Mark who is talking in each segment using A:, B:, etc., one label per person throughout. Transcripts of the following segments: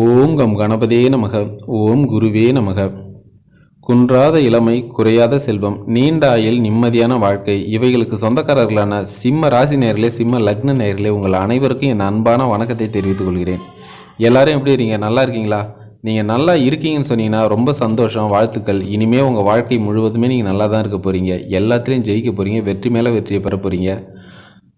A: ஓம் come கணபதே நமக ஓம் குருவே நமக குன்றாத இளமை குறையாத செல்வம் நீண்ட ஆயில் நிம்மதியான வாழ்க்கை இவைகளுக்கு சொந்தக்காரர்களான சிம்ம ராசி நேரிலே சிம்ம லக்ன நேரிலே உங்கள் அனைவருக்கும் என் அன்பான வணக்கத்தை தெரிவித்துக் கொள்கிறேன் எல்லாரும் எப்படி இருக்கீங்க நல்லா இருக்கீங்களா நீங்கள் நல்லா இருக்கீங்கன்னு சொன்னீங்கன்னா ரொம்ப சந்தோஷம் வாழ்த்துக்கள் இனிமேல் உங்கள் வாழ்க்கை முழுவதுமே நீங்கள் நல்லா தான் இருக்க போகிறீங்க எல்லாத்துலேயும் ஜெயிக்க போகிறீங்க வெற்றி மேலே வெற்றியை பெற போகிறீங்க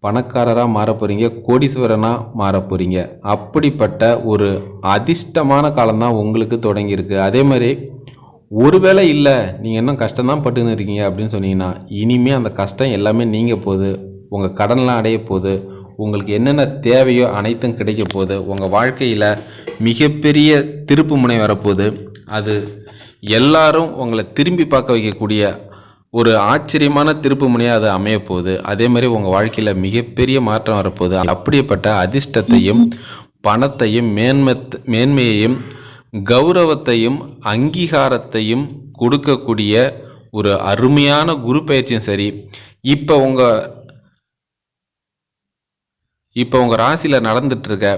A: பணக்காரராக மாற போகிறீங்க கோடீஸ்வரனாக மாற போகிறீங்க அப்படிப்பட்ட ஒரு அதிர்ஷ்டமான காலம்தான் உங்களுக்கு தொடங்கியிருக்கு அதே மாதிரி ஒருவேளை இல்லை நீங்கள் இன்னும் கஷ்டம்தான் பட்டுன்னு இருக்கீங்க அப்படின்னு சொன்னீங்கன்னா இனிமேல் அந்த கஷ்டம் எல்லாமே நீங்கள் போகுது உங்கள் கடன்லாம் அடைய போகுது உங்களுக்கு என்னென்ன தேவையோ அனைத்தும் கிடைக்க போகுது உங்கள் வாழ்க்கையில் மிகப்பெரிய திருப்பு முனை வரப்போகுது அது எல்லாரும் உங்களை திரும்பி பார்க்க வைக்கக்கூடிய ஒரு ஆச்சரியமான திருப்பு முனையாக அது அமைய போகுது அதே மாதிரி உங்கள் வாழ்க்கையில் மிகப்பெரிய மாற்றம் வரப்போகுது அப்படிப்பட்ட அதிர்ஷ்டத்தையும் பணத்தையும் மேன்மை மேன்மையையும் கௌரவத்தையும் அங்கீகாரத்தையும் கொடுக்கக்கூடிய ஒரு அருமையான குரு பயிற்சியும் சரி இப்போ உங்கள் இப்போ உங்கள் ராசியில் நடந்துட்டுருக்க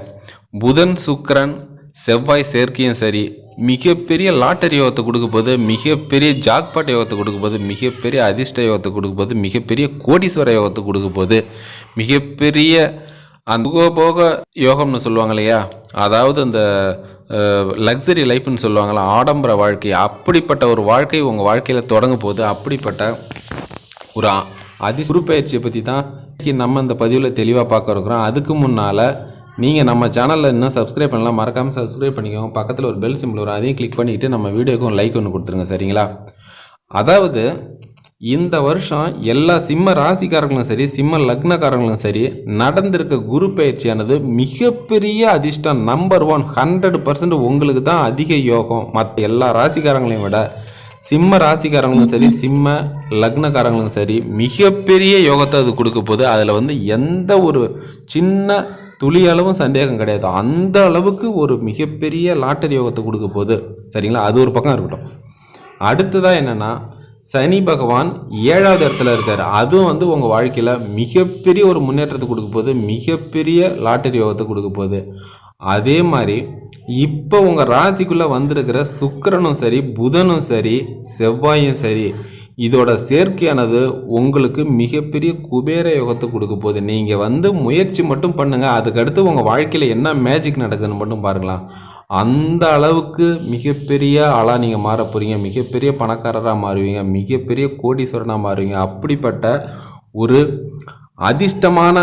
A: புதன் சுக்கரன் செவ்வாய் சேர்க்கையும் சரி மிகப்பெரிய லாட்டரி யோகத்தை கொடுக்க போது மிகப்பெரிய ஜாக்பாட் யோகத்தை கொடுக்க போது மிகப்பெரிய அதிர்ஷ்ட யோகத்தை கொடுக்க போது மிகப்பெரிய கோடீஸ்வர யோகத்தை கொடுக்க போது மிகப்பெரிய அந்த போக யோகம்னு சொல்லுவாங்க இல்லையா அதாவது அந்த லக்ஸரி லைஃப்னு சொல்லுவாங்களா ஆடம்பர வாழ்க்கை அப்படிப்பட்ட ஒரு வாழ்க்கை உங்கள் வாழ்க்கையில் தொடங்கும் போது அப்படிப்பட்ட ஒரு அதி குருப்பெயர்ச்சியை பற்றி தான் நம்ம இந்த பதிவில் தெளிவாக பார்க்க இருக்கிறோம் அதுக்கு முன்னால் நீங்கள் நம்ம சேனலில் இன்னும் சப்ஸ்கிரைப் பண்ணலாம் மறக்காமல் சப்ஸ்கிரைப் பண்ணிக்கோங்க பக்கத்தில் ஒரு பெல் சிம்பிள் வரும் அதையும் கிளிக் பண்ணிவிட்டு நம்ம வீடியோக்கும் லைக் ஒன்று கொடுத்துருங்க சரிங்களா அதாவது இந்த வருஷம் எல்லா சிம்ம ராசிக்காரங்களும் சரி சிம்ம லக்னக்காரங்களும் சரி நடந்திருக்க குரு பயிற்சியானது மிகப்பெரிய அதிர்ஷ்டம் நம்பர் ஒன் ஹண்ட்ரட் பர்சன்ட் உங்களுக்கு தான் அதிக யோகம் மற்ற எல்லா ராசிக்காரங்களையும் விட சிம்ம ராசிக்காரங்களும் சரி சிம்ம லக்னக்காரங்களும் சரி மிகப்பெரிய யோகத்தை அது கொடுக்க போது அதில் வந்து எந்த ஒரு சின்ன துளி அளவும் சந்தேகம் கிடையாது அந்த அளவுக்கு ஒரு மிகப்பெரிய லாட்டரி யோகத்தை கொடுக்க போகுது சரிங்களா அது ஒரு பக்கம் இருக்கட்டும் அடுத்ததாக என்னென்னா சனி பகவான் ஏழாவது இடத்துல இருக்கார் அதுவும் வந்து உங்கள் வாழ்க்கையில் மிகப்பெரிய ஒரு முன்னேற்றத்தை கொடுக்க போகுது மிகப்பெரிய லாட்டரி யோகத்தை கொடுக்க போகுது அதே மாதிரி இப்போ உங்கள் ராசிக்குள்ளே வந்திருக்கிற சுக்கரனும் சரி புதனும் சரி செவ்வாயும் சரி இதோட சேர்க்கையானது உங்களுக்கு மிகப்பெரிய குபேர யோகத்தை கொடுக்க போகுது நீங்கள் வந்து முயற்சி மட்டும் பண்ணுங்கள் அதுக்கடுத்து உங்கள் வாழ்க்கையில் என்ன மேஜிக் நடக்குதுன்னு மட்டும் பாருங்களா அந்த அளவுக்கு மிகப்பெரிய ஆளாக நீங்கள் மாற போகிறீங்க மிகப்பெரிய பணக்காரராக மாறுவீங்க மிகப்பெரிய கோடீஸ்வரனாக மாறுவீங்க அப்படிப்பட்ட ஒரு அதிர்ஷ்டமான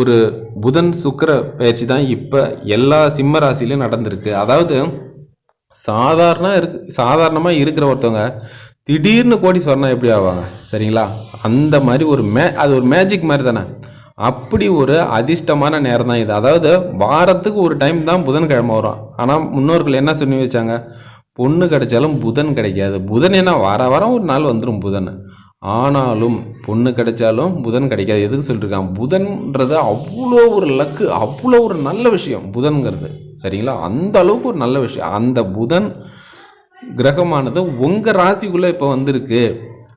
A: ஒரு புதன் சுக்கர பயிற்சி தான் இப்போ எல்லா சிம்ம ராசிலையும் நடந்திருக்கு அதாவது சாதாரண இருக்கு சாதாரணமாக இருக்கிற ஒருத்தவங்க திடீர்னு கோடி சொன்னால் எப்படி ஆவாங்க சரிங்களா அந்த மாதிரி ஒரு மே அது ஒரு மேஜிக் மாதிரி தானே அப்படி ஒரு அதிர்ஷ்டமான நேரம் தான் இது அதாவது வாரத்துக்கு ஒரு டைம் தான் புதன்கிழமை வரும் ஆனால் முன்னோர்கள் என்ன சொல்லி வச்சாங்க பொண்ணு கிடைச்சாலும் புதன் கிடைக்காது புதன் என்ன வார வாரம் ஒரு நாள் வந்துடும் புதன் ஆனாலும் பொண்ணு கிடைச்சாலும் புதன் கிடைக்காது எதுக்கு சொல்லியிருக்கான் புதன்ன்றது அவ்வளோ ஒரு லக்கு அவ்வளோ ஒரு நல்ல விஷயம் புதன்கிறது சரிங்களா அந்த அளவுக்கு ஒரு நல்ல விஷயம் அந்த புதன் கிரகமானது உங்கள் ராசிக்குள்ளே இப்போ வந்திருக்கு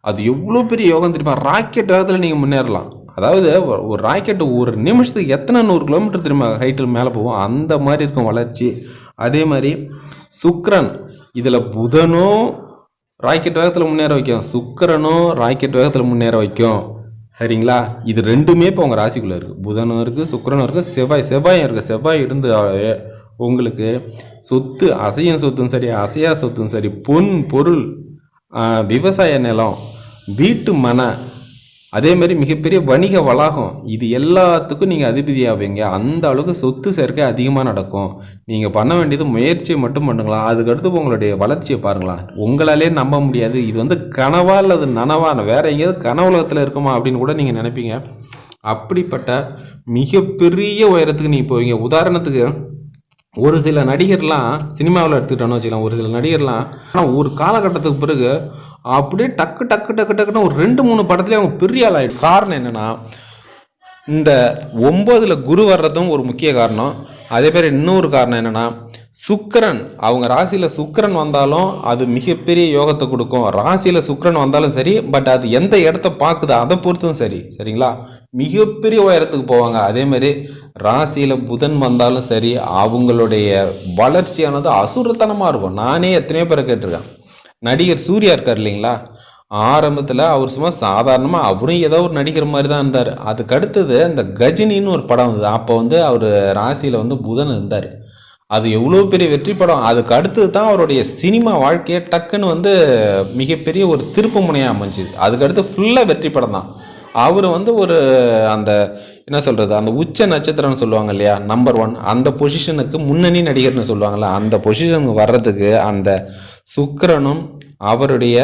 A: அது எவ்வளோ பெரிய யோகம் தெரியுமா ராக்கெட் வேகத்தில் நீங்கள் முன்னேறலாம் அதாவது ஒரு ராக்கெட் ஒரு நிமிஷத்துக்கு எத்தனை நூறு கிலோமீட்டர் திரும்ப ஹைட்டில் மேலே போவோம் அந்த மாதிரி இருக்கும் வளர்ச்சி அதே மாதிரி சுக்ரன் இதில் புதனும் ராக்கெட் வேகத்தில் முன்னேற வைக்கும் சுக்கரனும் ராக்கெட் வேகத்தில் முன்னேற வைக்கும் சரிங்களா இது ரெண்டுமே இப்போ உங்கள் ராசிக்குள்ளே இருக்குது புதனும் இருக்குது சுக்கரனும் இருக்குது செவ்வாய் செவ்வாயும் இருக்குது செவ்வாய் இருந்து உங்களுக்கு சொத்து அசையும் சொத்தும் சரி அசையா சொத்தும் சரி பொன் பொருள் விவசாய நிலம் வீட்டு மன மாதிரி மிகப்பெரிய வணிக வளாகம் இது எல்லாத்துக்கும் நீங்கள் ஆவீங்க அந்த அளவுக்கு சொத்து சேர்க்கை அதிகமாக நடக்கும் நீங்கள் பண்ண வேண்டியது முயற்சியை மட்டும் பண்ணுங்களா அதுக்கடுத்து உங்களுடைய வளர்ச்சியை பாருங்களேன் உங்களாலே நம்ப முடியாது இது வந்து கனவா அல்லது நனவா வேற எங்கேயாவது கனவுலகத்தில் இருக்குமா அப்படின்னு கூட நீங்கள் நினைப்பீங்க அப்படிப்பட்ட மிகப்பெரிய உயரத்துக்கு நீங்கள் போவீங்க உதாரணத்துக்கு ஒரு சில நடிகர்லாம் சினிமாவில் எடுத்துக்கிட்டோன்னு வச்சுக்கலாம் ஒரு சில நடிகர்லாம் ஆனால் ஒரு காலகட்டத்துக்கு பிறகு அப்படியே டக்கு டக்கு டக்கு டக்குன்னு ஒரு ரெண்டு மூணு படத்துலேயே அவங்க பெரிய ஆள் காரணம் என்னென்னா இந்த ஒம்பதில் குரு வர்றதும் ஒரு முக்கிய காரணம் அதே பேர் இன்னொரு காரணம் என்னென்னா சுக்கரன் அவங்க ராசியில் சுக்கரன் வந்தாலும் அது மிகப்பெரிய யோகத்தை கொடுக்கும் ராசியில் சுக்கரன் வந்தாலும் சரி பட் அது எந்த இடத்த பார்க்குதோ அதை பொறுத்தும் சரி சரிங்களா மிகப்பெரிய உயரத்துக்கு போவாங்க அதேமாரி ராசியில் புதன் வந்தாலும் சரி அவங்களுடைய வளர்ச்சியானது அசுரத்தனமாக இருக்கும் நானே எத்தனையோ பேரை கேட்டிருக்கேன் நடிகர் சூர்யா இருக்கார் இல்லைங்களா ஆரம்பத்தில் அவர் சும்மா சாதாரணமாக அவரும் ஏதோ ஒரு நடிக்கிற மாதிரி தான் இருந்தார் அதுக்கு அடுத்தது அந்த கஜினின்னு ஒரு படம் வந்தது அப்போ வந்து அவர் ராசியில் வந்து புதன் இருந்தார் அது எவ்வளோ பெரிய வெற்றி படம் அதுக்கு அடுத்தது தான் அவருடைய சினிமா வாழ்க்கையை டக்குன்னு வந்து மிகப்பெரிய ஒரு திருப்பு முனையாக அமைஞ்சுது அதுக்கடுத்து ஃபுல்லாக வெற்றி படம் தான் அவர் வந்து ஒரு அந்த என்ன சொல்கிறது அந்த உச்ச நட்சத்திரம்னு சொல்லுவாங்க இல்லையா நம்பர் ஒன் அந்த பொசிஷனுக்கு முன்னணி நடிகர்னு சொல்லுவாங்கள்ல அந்த பொசிஷனுக்கு வர்றதுக்கு அந்த சுக்கரனும் அவருடைய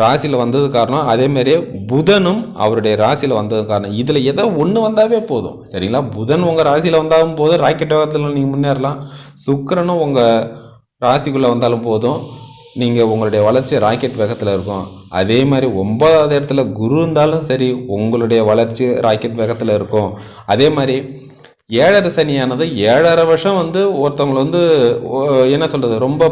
A: ராசியில் வந்தது காரணம் அதேமாரி புதனும் அவருடைய ராசியில் வந்தது காரணம் இதில் எதோ ஒன்று வந்தாவே போதும் சரிங்களா புதன் உங்கள் ராசியில் வந்தாலும் போதும் ராக்கெட் வேகத்தில் நீங்கள் முன்னேறலாம் சுக்கரனும் உங்கள் ராசிக்குள்ளே வந்தாலும் போதும் நீங்கள் உங்களுடைய வளர்ச்சி ராக்கெட் வேகத்தில் இருக்கும் அதே மாதிரி ஒன்பதாவது இடத்துல குரு இருந்தாலும் சரி உங்களுடைய வளர்ச்சி ராக்கெட் வேகத்தில் இருக்கும் அதே மாதிரி ஏழரை சனியானது ஏழரை வருஷம் வந்து ஒருத்தவங்களை வந்து என்ன சொல்கிறது ரொம்ப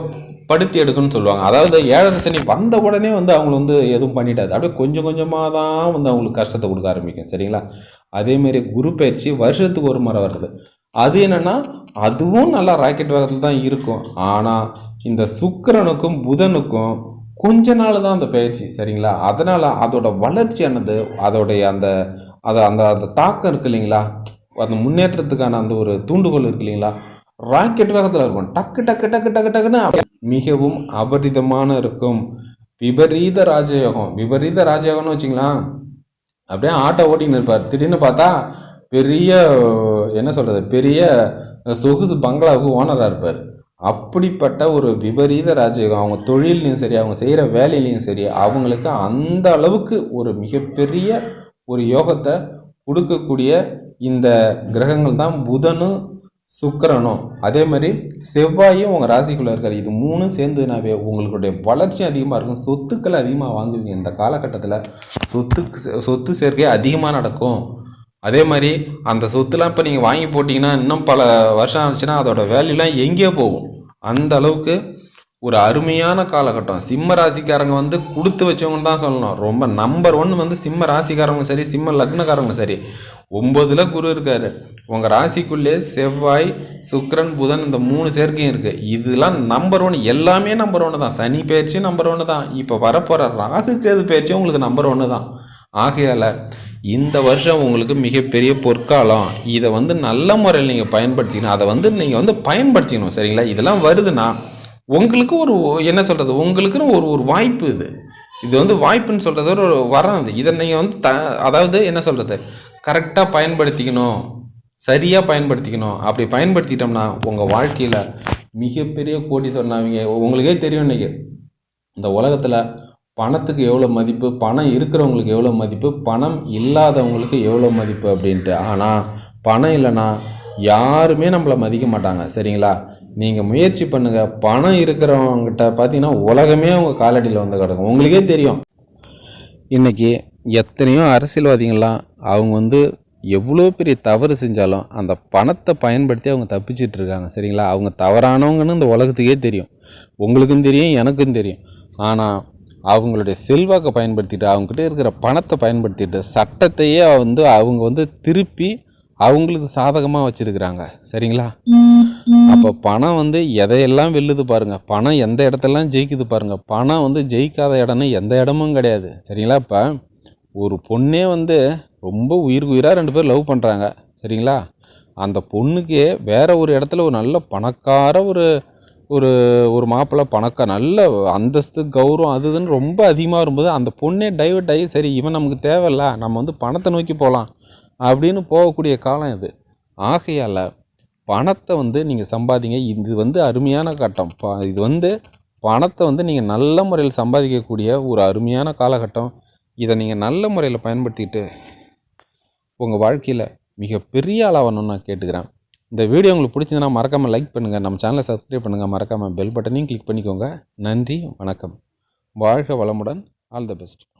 A: படுத்தி எடுக்கணும்னு சொல்லுவாங்க அதாவது ஏழரை சனி வந்த உடனே வந்து அவங்களை வந்து எதுவும் பண்ணிட்டாது அப்படியே கொஞ்சம் கொஞ்சமாக தான் வந்து அவங்களுக்கு கஷ்டத்தை கொடுக்க ஆரம்பிக்கும் சரிங்களா அதேமாரி குரு பயிற்சி வருஷத்துக்கு ஒரு முறை வருது அது என்னென்னா அதுவும் நல்லா ராக்கெட் வேகத்தில் தான் இருக்கும் ஆனால் இந்த சுக்கரனுக்கும் புதனுக்கும் கொஞ்ச நாள் தான் அந்த பயிற்சி சரிங்களா அதனால் அதோட வளர்ச்சியானது அதோடைய அந்த அதை அந்த அந்த தாக்கம் இருக்கு இல்லைங்களா அந்த முன்னேற்றத்துக்கான அந்த ஒரு தூண்டுகோல் இருக்கு இல்லைங்களா ராக்கெட் வேகத்தில் இருக்கும் டக்கு டக்கு டக்கு டக்கு டக்குன்னு மிகவும் அபரிதமான இருக்கும் விபரீத ராஜயோகம் விபரீத ராஜயோகம்னு வச்சுங்களேன் அப்படியே ஆட்டோ ஓட்டின்னு இருப்பார் திடீர்னு பார்த்தா பெரிய என்ன சொல்கிறது பெரிய சொகுசு பங்களாவுக்கு ஓனராக இருப்பார் அப்படிப்பட்ட ஒரு விபரீத ராஜயோகம் அவங்க தொழிலையும் சரி அவங்க செய்கிற வேலையிலையும் சரி அவங்களுக்கு அந்த அளவுக்கு ஒரு மிகப்பெரிய ஒரு யோகத்தை கொடுக்கக்கூடிய இந்த கிரகங்கள் தான் புதனும் சுக்கரனும் அதே மாதிரி செவ்வாயும் உங்கள் ராசிக்குள்ளே இருக்கார் இது மூணும் சேர்ந்ததுனாவே உங்களுடைய வளர்ச்சி அதிகமாக இருக்கும் சொத்துக்கள் அதிகமாக வாங்குவீங்க இந்த காலகட்டத்தில் சொத்துக்கு சொத்து சேர்க்கை அதிகமாக நடக்கும் அதே மாதிரி அந்த சொத்துலாம் இப்போ நீங்கள் வாங்கி போட்டிங்கன்னா இன்னும் பல வருஷம் ஆச்சுன்னா அதோட வேல்யூலாம் எங்கேயோ போகும் அந்த அளவுக்கு ஒரு அருமையான காலகட்டம் சிம்ம ராசிக்காரங்க வந்து கொடுத்து வச்சவங்க தான் சொல்லணும் ரொம்ப நம்பர் ஒன் வந்து சிம்ம ராசிக்காரங்களும் சரி சிம்ம லக்னக்காரங்களும் சரி ஒம்பதில் குரு இருக்கார் உங்கள் ராசிக்குள்ளே செவ்வாய் சுக்கரன் புதன் இந்த மூணு சேர்க்கையும் இருக்குது இதெல்லாம் நம்பர் ஒன் எல்லாமே நம்பர் ஒன்று தான் சனி பயிற்சி நம்பர் ஒன்று தான் இப்போ வரப்போகிற ராகு கேது பயிற்சி உங்களுக்கு நம்பர் ஒன்று தான் ஆகையால இந்த வருஷம் உங்களுக்கு மிகப்பெரிய பொற்காலம் இதை வந்து நல்ல முறையில் நீங்கள் பயன்படுத்திக்கணும் அதை வந்து நீங்கள் வந்து பயன்படுத்திக்கணும் சரிங்களா இதெல்லாம் வருதுன்னா உங்களுக்கு ஒரு என்ன சொல்கிறது உங்களுக்குன்னு ஒரு ஒரு வாய்ப்பு இது இது வந்து வாய்ப்புன்னு சொல்கிறது ஒரு வரம் இது இதை நீங்கள் வந்து த அதாவது என்ன சொல்கிறது கரெக்டாக பயன்படுத்திக்கணும் சரியாக பயன்படுத்திக்கணும் அப்படி பயன்படுத்திட்டோம்னா உங்கள் வாழ்க்கையில் மிகப்பெரிய கோடி சொன்னாங்க உங்களுக்கே தெரியும் இன்றைக்கி இந்த உலகத்தில் பணத்துக்கு எவ்வளோ மதிப்பு பணம் இருக்கிறவங்களுக்கு எவ்வளோ மதிப்பு பணம் இல்லாதவங்களுக்கு எவ்வளோ மதிப்பு அப்படின்ட்டு ஆனால் பணம் இல்லைன்னா யாருமே நம்மளை மதிக்க மாட்டாங்க சரிங்களா நீங்கள் முயற்சி பண்ணுங்கள் பணம் இருக்கிறவங்ககிட்ட பார்த்தீங்கன்னா உலகமே அவங்க காலடியில் வந்து கிடக்கும் உங்களுக்கே தெரியும் இன்றைக்கி எத்தனையோ அரசியல்வாதிகள்லாம் அவங்க வந்து எவ்வளோ பெரிய தவறு செஞ்சாலும் அந்த பணத்தை பயன்படுத்தி அவங்க தப்பிச்சிட்ருக்காங்க சரிங்களா அவங்க தவறானவங்கன்னு இந்த உலகத்துக்கே தெரியும் உங்களுக்கும் தெரியும் எனக்கும் தெரியும் ஆனால் அவங்களுடைய செல்வாக்கை பயன்படுத்திட்டு அவங்ககிட்ட இருக்கிற பணத்தை பயன்படுத்திட்டு சட்டத்தையே வந்து அவங்க வந்து திருப்பி அவங்களுக்கு சாதகமாக வச்சுருக்குறாங்க சரிங்களா அப்போ பணம் வந்து எதையெல்லாம் வெல்லுது பாருங்கள் பணம் எந்த இடத்தெல்லாம் ஜெயிக்குது பாருங்கள் பணம் வந்து ஜெயிக்காத இடம்னு எந்த இடமும் கிடையாது சரிங்களா இப்போ ஒரு பொண்ணே வந்து ரொம்ப உயிர் உயிராக ரெண்டு பேர் லவ் பண்ணுறாங்க சரிங்களா அந்த பொண்ணுக்கே வேறு ஒரு இடத்துல ஒரு நல்ல பணக்கார ஒரு ஒரு ஒரு மாப்பிள்ளை பணக்கா நல்ல அந்தஸ்து கௌரவம் அது இதுன்னு ரொம்ப அதிகமாக இருக்கும்போது அந்த பொண்ணே டைவெர்ட் ஆகி சரி இவன் நமக்கு தேவையில்ல நம்ம வந்து பணத்தை நோக்கி போகலாம் அப்படின்னு போகக்கூடிய காலம் இது ஆகையால் பணத்தை வந்து நீங்கள் சம்பாதிங்க இது வந்து அருமையான கட்டம் இது வந்து பணத்தை வந்து நீங்கள் நல்ல முறையில் சம்பாதிக்கக்கூடிய ஒரு அருமையான காலகட்டம் இதை நீங்கள் நல்ல முறையில் பயன்படுத்திக்கிட்டு உங்கள் வாழ்க்கையில் மிகப்பெரிய அளவணும்னு நான் கேட்டுக்கிறேன் இந்த வீடியோ உங்களுக்கு பிடிச்சதுன்னா மறக்காமல் லைக் பண்ணுங்கள் நம்ம சேனலை சப்ஸ்கிரைப் பண்ணுங்கள் மறக்காமல் பெல் பட்டனையும் கிளிக் பண்ணிக்கோங்க நன்றி வணக்கம் வாழ்க வளமுடன் ஆல் த பெஸ்ட்